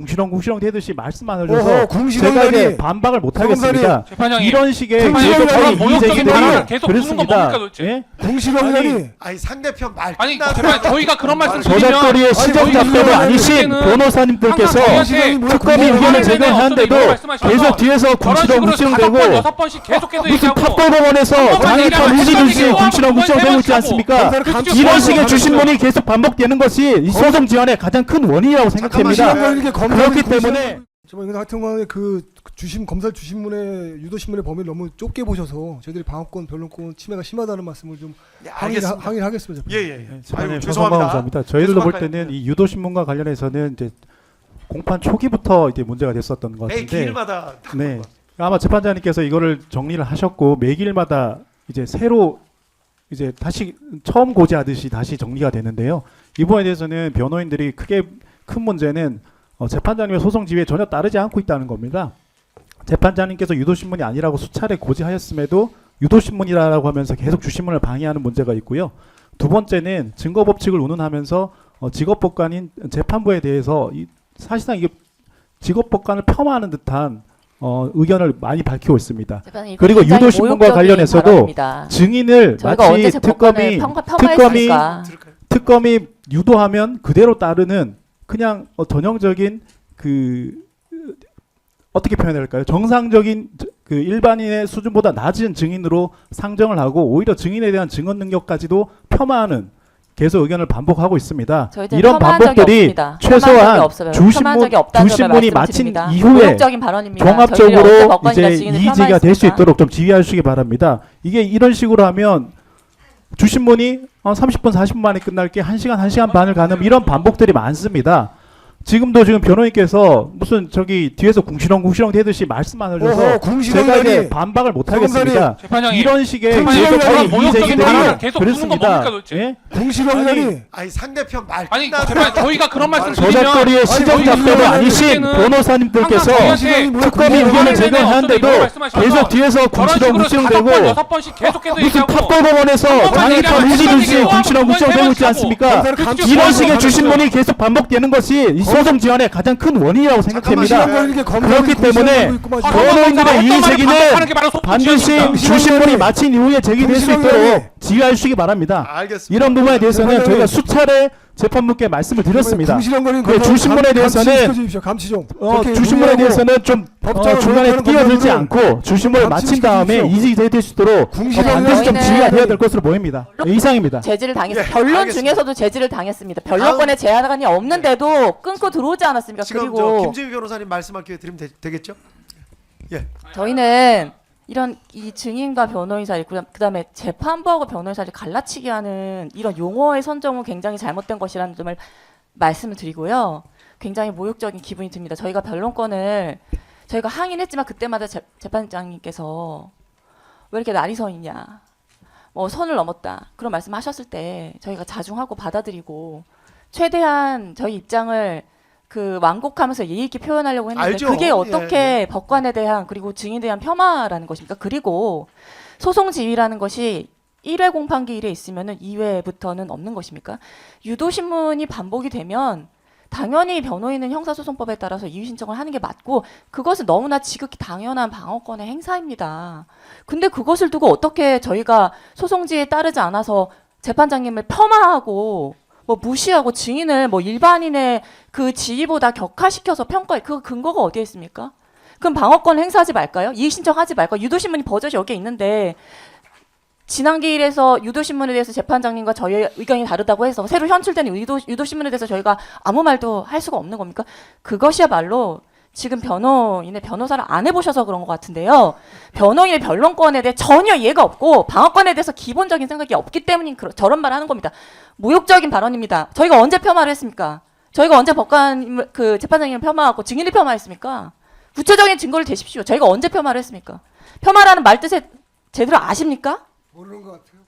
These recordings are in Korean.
궁시렁궁시렁 대듯이 말씀만 하셔서. 제가 이제 반박을 못 하겠습니다. 재판장님 이런 식의. 계속적인 이의 모욕적인 제기들이 발언을 계속 부는 건 뭡니까, 그렇습니다. 도대체? 예? 궁시렁이라니. 아니 상대편 말 아니 끝나고 재판 저희가 그런 말씀 드리면 저작거리의 저희가 아니신 그때는 변호사님들께서 항상 저희한테 특검이 궁시렁이 의견을 제기하는데도 이거 말씀하셔서 계속 뒤에서 저런 식으로 궁시렁궁시렁대고 다섯 번 여섯 번씩 계속해서 무슨 얘기하고 탑법원에서 한 장애판 번만 우지 얘기하면 듯이 한 궁시렁궁시렁 대고 있지 하고 않습니까? 이런 식의 주신문이 계속 반복되는 것이 이 소송 지연의 가장 큰 원인이라고 생각됩니다. 시간 걸리게 그렇기 때문에 정말 이건 하여튼간에 그 주심 검사 주신문의 유도 신문의 범위를 너무 좁게 보셔서 저희들이 방어권 변론권 침해가 심하다는 말씀을 좀 네, 항의 알겠습니다. 항의를 하겠습니다. 예 예 예. 네, 아유 재판님 죄송합니다. 감사합니다. 저희들도 볼? 때는 이 유도 신문과 관련해서는 이제 공판 초기부터 이제 문제가 됐었던 것 매 같은데, 길마다 네 아마 재판장님께서 이거를 정리를 하셨고 매길마다 이제 새로 이제 다시 처음 고지하듯이 다시 정리가 되는데요. 이 부분에 대해서는 변호인들이 크게 큰 문제는 어, 재판장님의 소송 지위에 전혀 따르지 않고 있다는 겁니다. 재판장님께서 유도신문이 아니라고 수차례 고지하였음에도 유도신문이라고 하면서 계속 주신문을 방해하는 문제가 있고요. 두 번째는 증거법칙을 운운하면서 어, 직업법관인 재판부에 대해서 이, 사실상 이게 직업법관을 폄하하는 듯한 어, 의견을 많이 밝히고 있습니다. 그리고 유도신문과 관련해서도 발언입니다. 증인을 마치 제 특검이 특검이? 특검이 유도하면 그대로 따르는 그냥 어, 전형적인 그 으, 어떻게 표현해야 할까요? 정상적인 저- 그 일반인의 수준보다 낮은 증인으로 상정을 하고 오히려 증인에 대한 증언 능력까지도 폄하하는 계속 의견을 반복하고 있습니다. 이런 반복들이 최소한 주신문 주신문이 마친. 이후에 종합적으로 이제 이의제가 될 수? 있도록 좀 지휘해 주시기 바랍니다. 이게 이런 식으로 하면 주신문이 어, 30분 40분 만에 끝날 게 1시간 1시간 반을 가는 이런 반복들이 많습니다. 지금도 지금 변호인께서 무슨 저기 뒤에서 궁시렁 궁시렁 대듯이 말씀만 하셔서 어허, 제가. 이제 반박을 못 하겠습니다. 재판장님 이런 식의 저런 모욕적인 이의제기들이 발언을 계속 부는 그렇습니다. 뭡니까, 도대체? 예? 궁시렁이라니. 아니 상대편 말 아니 끝나고 재판 저희가 그런 말씀 드리면 저작거리의 시정작가도 저희가 아니신 그때는 변호사님들께서 항상 저희한테 특검이 의견을 제기하는데도 말씀하셔서 계속 뒤에서 저런 식으로 다섯 궁시렁궁시렁대고 번 여섯 번씩 계속해서 무슨 얘기하고 탑법원에서 우지 시간 듯이 얘기하고 궁시렁 궁시렁 두번 되고 있지 해가지고 않습니까? 검사를 이런 식의 감시하고 주신문이 계속 반복되는 것이 이 소송 지연의 가장 큰 원인이라고 생각됩니다. 그렇기 때문에. 아, 변호인들의 어떤 이의 제기는 반드시. 주신문이 마친 이후에 제기될 수. 있도록 지휘해 주시기 바랍니다. 알겠습니다. 이런 부분에 대해서는. 저희가 수차례 재판부께 말씀을 드렸습니다. 궁시렁거리는 그 주신문에 감- 대해서는 감시 시켜주십시오. 감시 좀. 어, 그렇게 주신문에 대해서는 좀 법정을 어, 중간에 끼어들지 검사들은 않고 주신문을 마친 감시시켜 다음에 주십시오. 이직이 될 수 있도록 어. 반드시 좀 저희는 지휘가 돼야 될 것으로 보입니다. 네, 이상입니다. 제지를 당했어요. 예, 변론 알겠습니다. 중에서도 제지를 당했습니다. 변론권에 제한이 없는데도 끊고 들어오지 않았습니까? 지금 저 그리고 김재규 변호사님 말씀할 기회 드리면 되, 겠죠 저희는 이런 이 증인과 변호인 사이 그다음- 그다음에 재판부하고 변호인 사이를 갈라치게 하는 이런 용어의 선정은 굉장히 잘못된 것이라는 점을 말씀을 드리고요. 굉장히 모욕적인 기분이 듭니다. 저희가 변론권을 저희가 항의는 했지만 그때마다 재, 재판장님께서 왜 이렇게 날이 서 있냐. 뭐 선을 넘었다. 그런 말씀하셨을 때 저희가 자중하고 받아들이고 최대한 저희 입장을 그 완곡하면서 예의 있게 표현하려고 했는데 알죠. 그게 예, 어떻게 법관에 대한 그리고 증인에 대한 폄하라는 것입니까? 그리고 소송 지휘라는 것이 1회 공판기 일에 있으면은 2회부터는 없는 것입니까? 유도 신문이 반복이 되면 당연히 변호인은 형사소송법에 따라서 이의 신청을 하는 게 맞고 그것은 너무나 지극히 당연한 방어권의 행사입니다. 근데 그것을 두고 어떻게 저희가 소송지에 따르지 않아서 재판장님을 폄하하고 뭐 무시하고 증인을 뭐 일반인의 그 지위보다 격하시켜서 평가해 그 근거가 어디에 있습니까? 그럼 방어권 행사하지 말까요? 이의 신청하지 말까요? 유도신문이 버젓이 여기에 있는데 지난 기일에서 유도신문에 대해서 재판장님과 저희의 의견이 다르다고 해서 새로 현출된 유도, 유도신문에 대해서 저희가 아무 말도 할 수가 없는 겁니까? 그것이야말로 지금 변호인의 변호사를 안 해보셔서 그런 것 같은데요. 변호인의 변론권에 대해 전혀 이해가 없고 방어권에 대해서 기본적인 생각이 없기 때문인 그런- 저런 말을 하는 겁니다. 모욕적인 발언입니다. 저희가 언제 폄하를 했습니까? 저희가 언제 법관 그 재판장님을 폄하하고 증인을 폄하했습니까? 구체적인 증거를 대십시오. 저희가 언제 폄하를 했습니까? 폄하라는 말 뜻에 제대로 아십니까? 모르는 것 같아요.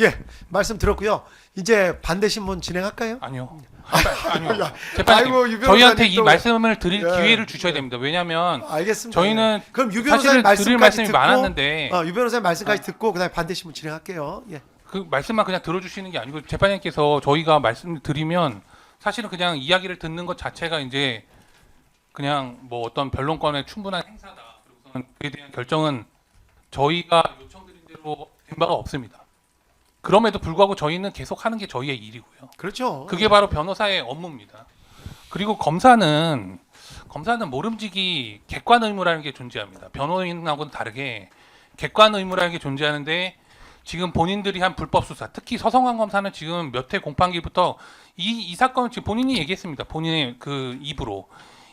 예 말씀 들었고요 이제 반대 신문 진행할까요 아니요. 아니요. 재판장님, 아이고, 유 변호사님 저희한테 이 또- 말씀을 드릴 예. 기회를 주셔야 됩니다. 왜냐하면 알겠습니다 저희는 그럼 유 변호사님 드릴 말씀까지 말씀이 듣고 많았는데 어, 유 변호사님 말씀까지 듣고 그다음에 반대 신문 진행할게요 예 그 말씀만 그냥 들어주시는 게 아니고 재판장님께서 저희가 말씀을 드리면 사실은 그냥 이야기를 듣는 것 자체가 이제 그냥 뭐 어떤 변론권의 충분한 행사다. 그리고서는 그에 대한 결정은 저희가 요청드린 대로 된 바가 없습니다. 그럼에도 불구하고 저희는 계속 하는 게 저희의 일이고요. 그렇죠. 그게 바로 변호사의 업무입니다. 그리고 검사는 검사는 모름지기 객관 의무라는 게 존재합니다. 변호인하고는 다르게 객관 의무라는 게 존재하는데 지금 본인들이 한 불법 수사, 특히 서성환 검사는 지금 몇회 공판기부터 이, 이 사건 지금 본인이 얘기했습니다. 본인의 그 입으로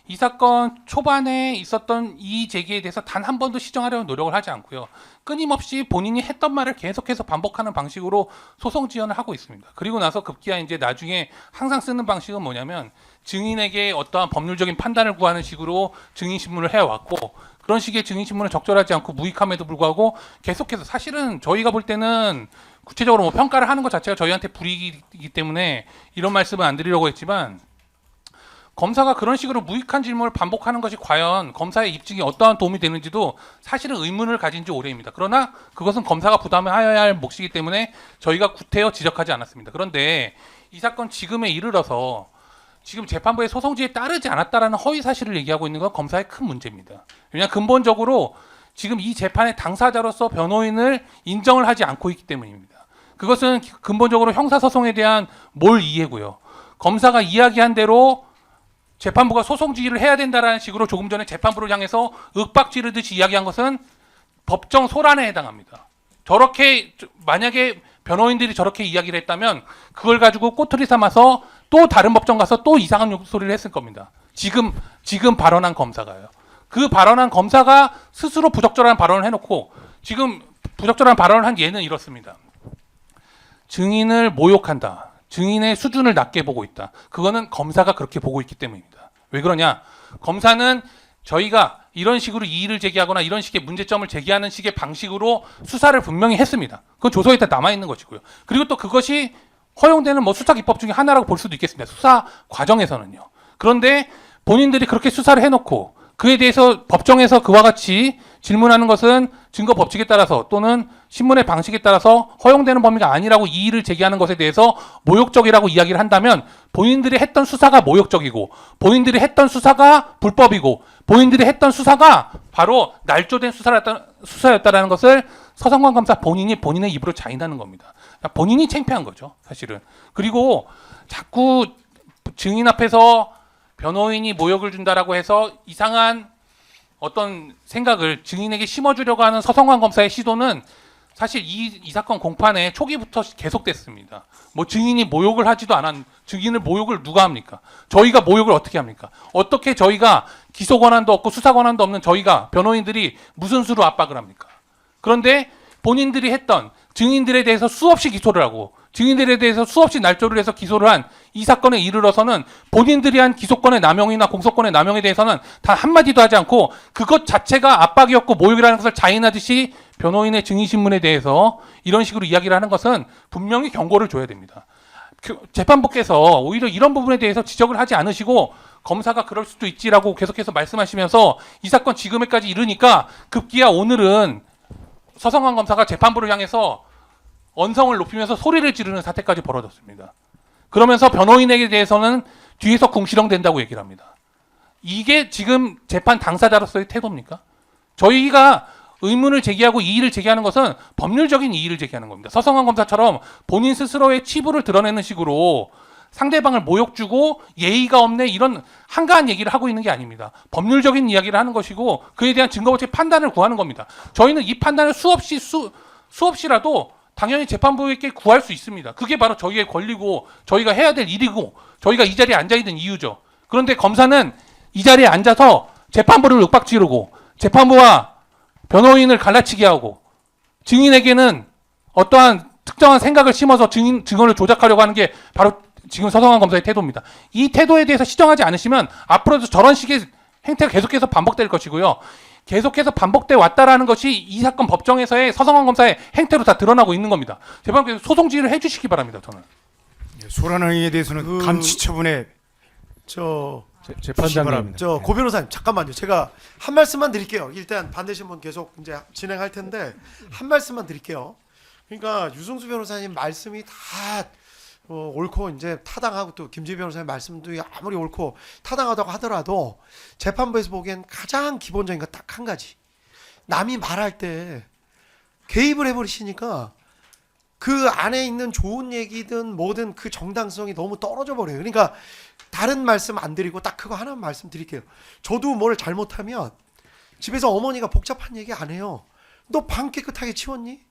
이 사건 초반에 있었던 이 제기에 대해서 단 한 번도 시정하려는 노력을 하지 않고요. 끊임없이 본인이 했던 말을 계속해서 반복하는 방식으로 소송 지원을 하고 있습니다. 그리고 나서 급기야 이제 나중에 항상 쓰는 방식은 뭐냐면 증인에게 어떠한 법률적인 판단을 구하는 식으로 증인 신문을 해왔고 그런 식의 증인 신문을 적절하지 않고 무익함에도 불구하고 계속해서 사실은 저희가 볼 때는 구체적으로 뭐 평가를 하는 것 자체가 저희한테 불이익이기 때문에 이런 말씀은 안 드리려고 했지만 검사가 그런 식으로 무익한 질문을 반복하는 것이 과연 검사의 입증에 어떠한 도움이 되는지도 사실은 의문을 가진 지 오래입니다. 그러나 그것은 검사가 부담해야 할 몫이기 때문에 저희가 구태여 지적하지 않았습니다. 그런데 이 사건 지금에 이르러서 지금 재판부의 소송지에 따르지 않았다라는 허위 사실을 얘기하고 있는 건 검사의 큰 문제입니다. 왜냐 근본적으로 지금 이 재판의 당사자로서 변호인을 인정을 하지 않고 있기 때문입니다. 그것은 근본적으로 형사소송에 대한 몰 이해고요. 검사가 이야기한 대로 재판부가 소송 지휘를 해야 된다라는 식으로 조금 전에 재판부를 향해서 윽박 지르듯이 이야기한 것은 법정 소란에 해당합니다. 저렇게 저- 만약에 변호인들이 저렇게 이야기를 했다면 그걸 가지고 꼬투리 삼아서 또 다른 법정 가서 또 이상한 욕소리를 했을 겁니다. 지금 지금 발언한 검사가요. 그 발언한 검사가 스스로 부적절한 발언을 해놓고 지금 부적절한 발언을 한 예는 이렇습니다. 증인을 모욕한다. 증인의 수준을 낮게 보고 있다. 그거는 검사가 그렇게 보고 있기 때문입니다. 왜 그러냐? 검사는 저희가 이런 식으로 이의를 제기하거나 이런 식의 문제점을 제기하는 식의 방식으로 수사를 분명히 했습니다. 그건 조서에 다 남아 있는 것이고요. 그리고 또 그것이 허용되는 뭐 수사 기법 중에 하나라고 볼 수도 있겠습니다. 수사 과정에서는요. 그런데 본인들이 그렇게 수사를 해놓고 그에 대해서 법정에서 그와 같이 질문하는 것은 증거 법칙에 따라서 또는 신문의 방식에 따라서 허용되는 범위가 아니라고 이의를 제기하는 것에 대해서 모욕적이라고 이야기를 한다면 본인들이 했던 수사가 모욕적이고 본인들이 했던 수사가 불법이고 본인들이 했던 수사가 바로 날조된 수사였다, 수사였다라는 것을 서성관 검사 본인이 본인의 입으로 자인하는 겁니다. 그러니까 본인이 창피한 거죠, 사실은. 그리고 자꾸 증인 앞에서 변호인이 모욕을 준다라고 해서 이상한 어떤 생각을 증인에게 심어주려고 하는 서성관 검사의 시도는 사실 이, 이 사건 공판에 초기부터 계속됐습니다. 뭐 증인이 모욕을 하지도 않았, 증인을 모욕을 누가 합니까? 저희가 모욕을 어떻게 합니까? 어떻게 저희가 기소 권한도 없고 수사 권한도 없는 저희가 변호인들이 무슨 수로 압박을 합니까? 그런데 본인들이 했던 증인들에 대해서 수없이 기소를 하고 증인들에 대해서 수없이 날조를 해서 기소를 한 이 사건에 이르러서는 본인들이 한 기소권의 남용이나 공소권의 남용에 대해서는 단 한마디도 하지 않고 그것 자체가 압박이었고 모욕이라는 것을 자인하듯이 변호인의 증인신문에 대해서 이런 식으로 이야기를 하는 것은 분명히 경고를 줘야 됩니다. 그- 재판부께서 오히려 이런 부분에 대해서 지적을 하지 않으시고 검사가 그럴 수도 있지라고 계속해서 말씀하시면서 이 사건 지금에까지 이르니까 급기야 오늘은 서성환 검사가 재판부를 향해서 언성을 높이면서 소리를 지르는 사태까지 벌어졌습니다. 그러면서 변호인에게 대해서는 뒤에서 궁시렁된다고 얘기를 합니다. 이게 지금 재판 당사자로서의 태도입니까? 저희가 의문을 제기하고 이의를 제기하는 것은 법률적인 이의를 제기하는 겁니다. 서성환 검사처럼 본인 스스로의 치부를 드러내는 식으로 상대방을 모욕 주고 예의가 없네 이런 한가한 얘기를 하고 있는 게 아닙니다. 법률적인 이야기를 하는 것이고 그에 대한 증거법적 판단을 구하는 겁니다. 저희는 이 판단을 수없이 수, 수없이라도 당연히 재판부에게 구할 수 있습니다. 그게 바로 저희의 권리고 저희가 해야 될 일이고 저희가 이 자리에 앉아 있는 이유죠. 그런데 검사는 이 자리에 앉아서 재판부를 윽박지르고 재판부와 변호인을 갈라치게 하고 증인에게는 어떠한 특정한 생각을 심어서 증인 증언을 조작하려고 하는 게 바로 지금 서성환 검사의 태도입니다. 이 태도에 대해서 시정하지 않으시면 앞으로도 저런 식의 행태가 계속해서 반복될 것이고요. 계속해서 반복돼 왔다라는 것이 이 사건 법정에서의 서성환 검사의 행태로 다 드러나고 있는 겁니다. 재판부에서 소송 지휘를 해주시기 바랍니다. 저는. 예, 소란한 행위에 대해서는 그- 감치 처분에 저 재, 판장님 저 고 변호사님 잠깐만요. 제가 한 말씀만 드릴게요. 일단 반대 신문 계속 이제 진행할 텐데 한 말씀만 드릴게요. 그러니까 유승수 변호사님 말씀이 다 어, 옳고 이제 타당하고 또 김지희 변호사의 말씀도 아무리 옳고 타당하다고 하더라도 재판부에서 보기엔 가장 기본적인 거딱한 가지. 남이 말할 때 개입을 해버리시니까 그 안에 있는 좋은 얘기든 뭐든 그 정당성이 너무 떨어져 버려요. 그러니까 다른 말씀 안 드리고 딱 그거 하나만 말씀 드릴게요. 저도 뭘 잘못하면 집에서 어머니가 복잡한 얘기 안 해요. 너 방 깨끗하게 치웠니?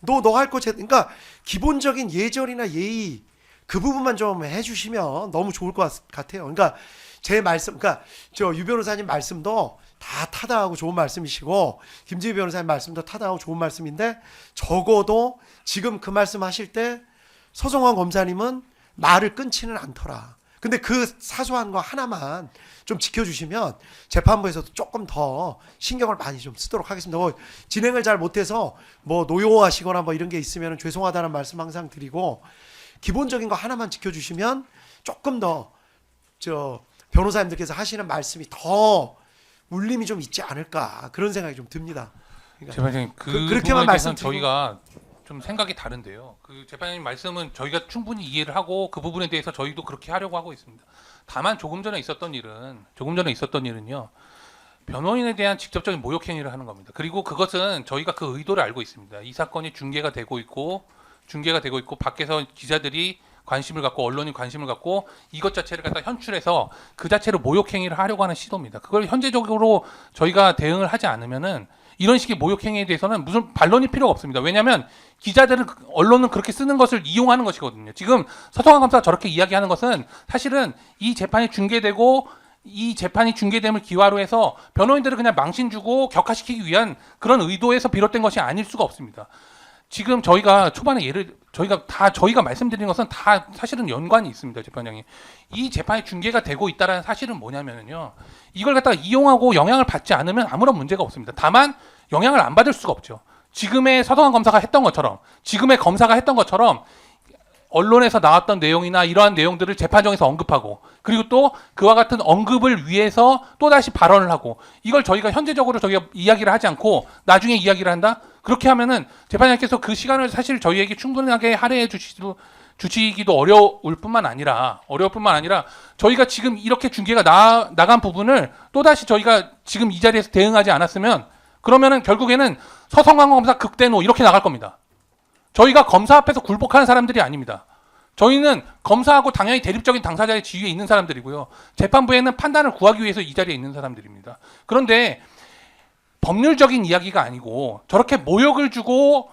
너 너 할 거 제 그러니까 기본적인 예절이나 예의 그 부분만 좀 해주시면 너무 좋을 것 같- 같아요. 그러니까 제 말씀, 그러니까 저 유 변호사님 말씀도 다 타당하고 좋은 말씀이시고 김지희 변호사님 말씀도 타당하고 좋은 말씀인데 적어도 지금 그 말씀 하실 때 서정환 검사님은 말을 끊지는 않더라. 근데 그 사소한 거 하나만 좀 지켜주시면 재판부에서도 조금 더 신경을 많이 좀 쓰도록 하겠습니다. 뭐 진행을 잘 못해서 뭐 노여워하시거나 뭐 이런 게 있으면 죄송하다는 말씀 항상 드리고 기본적인 거 하나만 지켜주시면 조금 더 저 변호사님들께서 하시는 말씀이 더 울림이 좀 있지 않을까 그런 생각이 좀 듭니다. 그러니까 재판장님 그, 그- 그렇게만 말씀드리고- 저희가 좀 생각이 다른데요. 그 재판장님 말씀은 저희가 충분히 이해를 하고 그 부분에 대해서 저희도 그렇게 하려고 하고 있습니다. 다만 조금 전에 있었던 일은 조금 전에 있었던 일은요. 변호인에 대한 직접적인 모욕 행위를 하는 겁니다. 그리고 그것은 저희가 그 의도를 알고 있습니다. 이 사건이 중계가 되고 있고 중계가 되고 있고 밖에서 기자들이 관심을 갖고 언론이 관심을 갖고 이것 자체를 갖다 현출해서 그 자체로 모욕 행위를 하려고 하는 시도입니다. 그걸 현재적으로 저희가 대응을 하지 않으면은 이런 식의 모욕 행위에 대해서는 무슨 반론이 필요가 없습니다. 왜냐하면 기자들은 그- 언론은 그렇게 쓰는 것을 이용하는 것이거든요. 지금 서성환 검사가 저렇게 이야기하는 것은 사실은 이 재판이 중계되고 이 재판이 중계됨을 기화로 해서 변호인들을 그냥 망신 주고 격화시키기 위한 그런 의도에서 비롯된 것이 아닐 수가 없습니다. 지금 저희가 초반에 예를 저희가 다 저희가 말씀드린 것은 다 사실은 연관이 있습니다, 재판장이. 이 재판이 중계가 되고 있다라는 사실은 뭐냐면요. 이걸 갖다가 이용하고 영향을 받지 않으면 아무런 문제가 없습니다. 다만 영향을 안 받을 수가 없죠. 지금의 서동환 검사가 했던 것처럼 지금의 검사가 했던 것처럼 언론에서 나왔던 내용이나 이러한 내용들을 재판정에서 언급하고 그리고 또 그와 같은 언급을 위해서 또 다시 발언을 하고 이걸 저희가 현재적으로 저희가 이야기를 하지 않고 나중에 이야기를 한다 그렇게 하면은 재판장께서 그 시간을 사실 저희에게 충분하게 할애해 주시도 주시기도 어려울 뿐만 아니라 어려울 뿐만 아니라 저희가 지금 이렇게 중계가 나, 나간 부분을 또 다시 저희가 지금 이 자리에서 대응하지 않았으면 그러면은 결국에는 서성광 검사 극대노 이렇게 나갈 겁니다. 저희가 검사 앞에서 굴복하는 사람들이 아닙니다. 저희는 검사하고 당연히 대립적인 당사자의 지위에 있는 사람들이고요. 재판부에는 판단을 구하기 위해서 이 자리에 있는 사람들입니다. 그런데 법률적인 이야기가 아니고 저렇게 모욕을 주고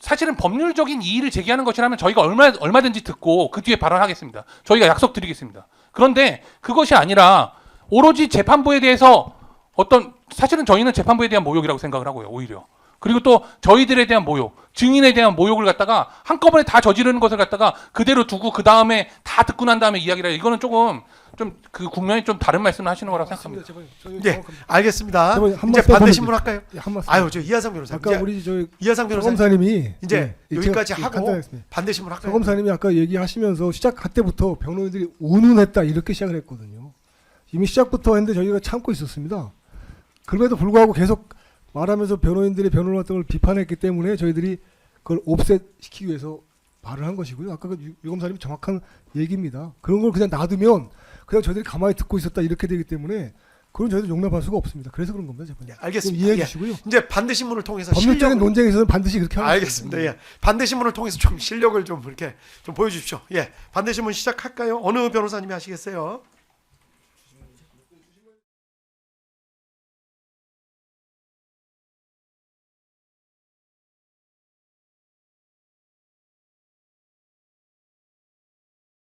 사실은 법률적인 이의를 제기하는 것이라면 저희가 얼마, 얼마든지 듣고 그 뒤에 발언하겠습니다. 저희가 약속드리겠습니다. 그런데 그것이 아니라 오로지 재판부에 대해서 어떤 사실은 저희는 재판부에 대한 모욕이라고 생각을 하고요. 오히려. 그리고 또 저희들에 대한 모욕, 증인에 대한 모욕을 갖다가 한꺼번에 다 저지르는 것을 갖다가 그대로 두고 그 다음에 다 듣고 난 다음에 이야기를 해. 이거는 조금 좀 그 국면이 좀 다른 말씀을 하시는 거라고 생각합니다. 저희 예. 알겠습니다. 저번에 한 이제 말씀 반대 해보면 신문 할까요? 예, 한 말씀. 아유, 저 이하성 변호사. 아까 이제 우리 저희 이하성 서 변호사 검사님이 이제 예, 여기까지 제가 하고 간단하겠습니다. 반대 신문 서 할까요? 검사님이 아까 얘기하시면서 시작할 때부터 변호인들이 운운했다 이렇게 시작을 했거든요. 이미 시작부터 했는데 저희가 참고 있었습니다. 그럼에도 불구하고 계속 말하면서 변호인들의 변론 활동을 비판했기 때문에 저희들이 그걸 옵셋시키기 위해서 말을 한 것이고요. 아까 그 유, 유 검사님 정확한 얘기입니다. 그런 걸 그냥 놔두면 그냥 저희들이 가만히 듣고 있었다 이렇게 되기 때문에 그건 저희도 용납할 수가 없습니다. 그래서 그런 겁니다, 재판님. 예, 알겠습니다. 이해해 예. 주시고요. 이제 반대 신문을 통해서 법률적인 실력을 논쟁에서는 반드시 그렇게 하는 알겠습니다. 예. 반대 신문을 통해서 좀 실력을 좀 이렇게 좀 보여주십시오. 예. 반대 신문 시작할까요? 어느 변호사님이 하시겠어요?